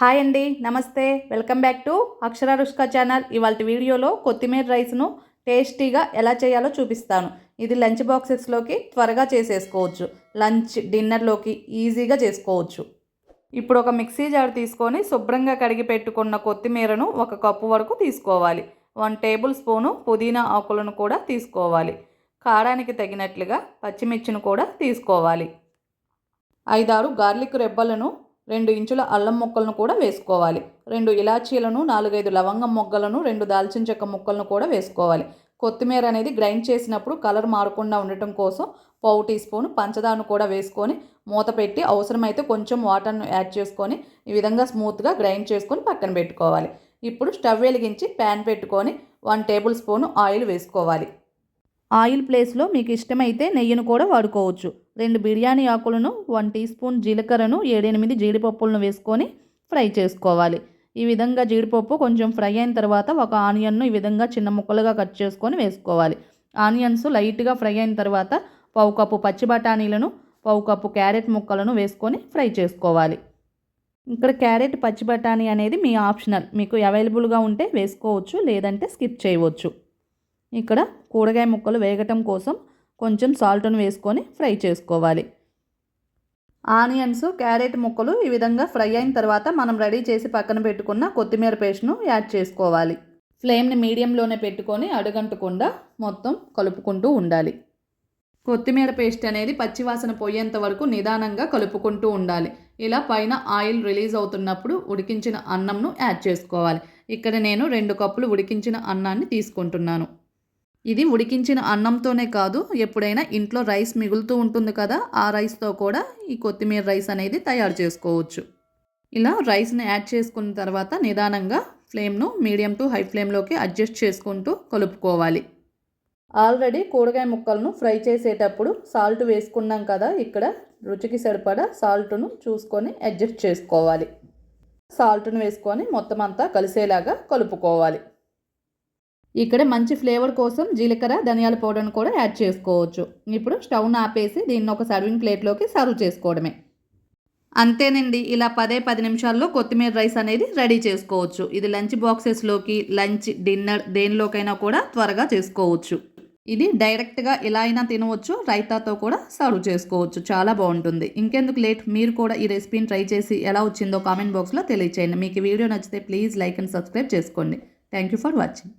Hi అండి నమస్తే. Welcome back to Akshara Rushka channel. ఇవాళ వీడియోలో కొత్తిమీర రైస్ను టేస్టీగా ఎలా చేయాలో చూపిస్తాను. ఇది లంచ్ బాక్సెస్లోకి త్వరగా చేసేసుకోవచ్చు. లంచ్ డిన్నర్లోకి ఈజీగా చేసుకోవచ్చు. ఇప్పుడు ఒక మిక్సీ జార్ తీసుకొని శుభ్రంగా కడిగి పెట్టుకున్న కొత్తిమీరను ఒక కప్పు వరకు తీసుకోవాలి. వన్ టేబుల్ స్పూను పుదీనా ఆకులను కూడా తీసుకోవాలి. కారానికి తగినట్లుగా పచ్చిమిర్చిని కూడా తీసుకోవాలి. ఐదారు గార్లిక్ రెబ్బలను రెండు ఇంచుల అల్లం ముక్కలను కూడా వేసుకోవాలి. రెండు ఇలాచీలను నాలుగైదు లవంగం మొగ్గలను రెండు దాల్చిన చెక్క ముక్కలను కూడా వేసుకోవాలి. కొత్తిమీర అనేది గ్రైండ్ చేసినప్పుడు కలర్ మారకుండా ఉండటం కోసం పావు టీ స్పూన్ పంచదారను కూడా వేసుకొని మూత పెట్టి అవసరమైతే కొంచెం వాటర్ను యాడ్ చేసుకొని ఈ విధంగా స్మూత్గా గ్రైండ్ చేసుకొని పక్కన పెట్టుకోవాలి. ఇప్పుడు స్టవ్ వెలిగించి ప్యాన్ పెట్టుకొని వన్ టేబుల్ స్పూన్ ఆయిల్ వేసుకోవాలి. ఆయిల్ ప్లేస్లో మీకు ఇష్టమైతే నెయ్యిని కూడా వాడుకోవచ్చు. రెండు బిర్యానీ ఆకులను వన్ టీ స్పూన్ జీలకర్రను ఏడెనిమిది జీడిపప్పులను వేసుకొని ఫ్రై చేసుకోవాలి. ఈ విధంగా జీడిపప్పు కొంచెం ఫ్రై అయిన తర్వాత ఒక ఆనియన్ను ఈ విధంగా చిన్న ముక్కలుగా కట్ చేసుకొని వేసుకోవాలి. ఆనియన్స్ లైట్గా ఫ్రై అయిన తర్వాత పావు కప్పు పచ్చి బఠానీలను పావు కప్పు క్యారెట్ ముక్కలను వేసుకొని ఫ్రై చేసుకోవాలి. ఇక్కడ క్యారెట్ పచ్చి బఠానీ అనేది మీ ఆప్షనల్. మీకు అవైలబుల్గా ఉంటే వేసుకోవచ్చు లేదంటే స్కిప్ చేయవచ్చు. ఇక్కడ కూరగాయ ముక్కలు వేగటం కోసం కొంచెం సాల్ట్ను వేసుకొని ఫ్రై చేసుకోవాలి. ఆనియన్స్ క్యారెట్ ముక్కలు ఈ విధంగా ఫ్రై అయిన తర్వాత మనం రెడీ చేసి పక్కన పెట్టుకున్న కొత్తిమీర పేస్ట్ను యాడ్ చేసుకోవాలి. ఫ్లేమ్ని మీడియంలోనే పెట్టుకొని అడుగంటకుండా మొత్తం కలుపుకుంటూ ఉండాలి. కొత్తిమీర పేస్ట్ అనేది పచ్చివాసన పోయేంత వరకు నిదానంగా కలుపుకుంటూ ఉండాలి. ఇలా పైన ఆయిల్ రిలీజ్ అవుతున్నప్పుడు ఉడికించిన అన్నంను యాడ్ చేసుకోవాలి. ఇక్కడ నేను రెండు కప్పులు ఉడికించిన అన్నాన్ని తీసుకుంటున్నాను. ఇది ఉడికించిన అన్నంతోనే కాదు ఎప్పుడైనా ఇంట్లో రైస్ మిగులుతూ ఉంటుంది కదా ఆ రైస్తో కూడా ఈ కొత్తిమీర రైస్ అనేది తయారు చేసుకోవచ్చు. ఇలా రైస్ని యాడ్ చేసుకున్న తర్వాత నిదానంగా ఫ్లేమ్ను మీడియం టు హై ఫ్లేమ్లోకి అడ్జస్ట్ చేసుకుంటూ కలుపుకోవాలి. ఆల్రెడీ కూరగాయ ముక్కలను ఫ్రై చేసేటప్పుడు సాల్ట్ వేసుకున్నాం కదా ఇక్కడ రుచికి సరిపడా సాల్ట్ను చూసుకొని అడ్జస్ట్ చేసుకోవాలి. సాల్ట్ను వేసుకొని మొత్తం అంతా కలిసేలాగా కలుపుకోవాలి. ఇక్కడ మంచి ఫ్లేవర్ కోసం జీలకర్ర ధనియాల పౌడర్ని కూడా యాడ్ చేసుకోవచ్చు. ఇప్పుడు స్టవ్ను ఆపేసి దీన్ని ఒక సర్వింగ్ ప్లేట్లోకి సర్వ్ చేసుకోవడమే. అంతేనండి ఇలా పదే పది నిమిషాల్లో కొత్తిమీర రైస్ అనేది రెడీ చేసుకోవచ్చు. ఇది లంచ్ బాక్సెస్లోకి లంచ్ డిన్నర్ దేనిలోకైనా కూడా త్వరగా చేసుకోవచ్చు. ఇది డైరెక్ట్గా ఇలా అయినా తినవచ్చు రైతాతో కూడా సర్వ్ చేసుకోవచ్చు. చాలా బాగుంటుంది. ఇంకెందుకు లేట్? మీరు కూడా ఈ రెసిపీని ట్రై చేసి ఎలా వచ్చిందో కామెంట్ బాక్స్లో తెలియచేయండి. మీకు వీడియో నచ్చితే ప్లీజ్ లైక్ అండ్ సబ్స్క్రైబ్ చేసుకోండి. Thank you for watching.